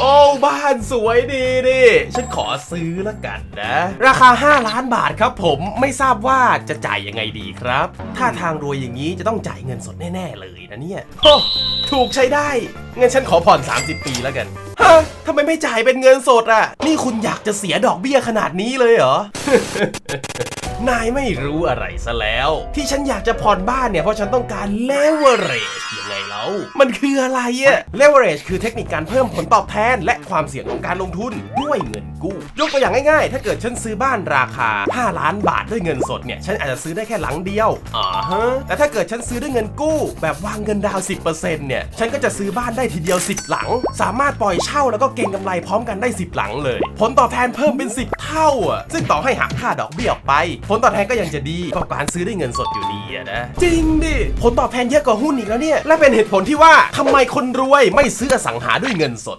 โอ้บ้านสวยดีดิฉันขอซื้อละกันนะ ราคา 5 ล้านบาทครับผมไม่ทราบว่าจะจ่ายยังไงดีครับ ถ้าทางรวยอย่างนี้จะต้องจ่ายเงินสดแน่ ๆ เลยนะเนี่ยโอ้ถูกใช้ได้เงั้นฉันขอผ่อน 30 ปีแล้วกันฮะทำไมไม่จ่ายเป็นเงินสดอะ นี่คุณอยากจะเสียดอกเบี้ยขนาดนี้เลยเหรอ นายไม่รู้อะไรซะแล้ว ที่ฉันอยากจะผ่อนบ้านเนี่ย เพราะฉันต้องการ leverage ยังไงแล้ว มันคืออะไรอะ leverage คือเทคนิคการเพิ่มผลตอบแทน และความเสี่ยงของการลงทุนด้วยเงินกู้ ยกตัวอย่างง่ายๆ ถ้าเกิดฉันซื้อบ้านราคา 5 ล้านบาทด้วยเงินสดเนี่ย ฉันอาจจะซื้อได้แค่หลังเดียวอ่าฮะ แต่ถ้าเกิดฉันซื้อด้วยเงินกู้ แบบวางเงินดาวน์10%เนี่ย ฉันก็จะซื้อบ้านได้ทีเดียว 10 หลัง สามารถปล่อยเช่าแล้วก็เก็งกำไรพร้อมกันได้ 10 หลังเลย ผลตอบแทนเพิ่มเป็น 10 เท่าอะ ซึ่งต่อให้หักค่าดอกเบี้ยออกไปผลตอบแทนก็ยังจะดีกว่าการซื้อด้วยเงินสดอยู่ดีอะนะ จริงดิ ผลตอบแทนเยอะกว่าหุ้นอีกแล้วเนี่ย และเป็นเหตุผลที่ว่าทำไมคนรวยไม่ซื้ออสังหาด้วยเงินสด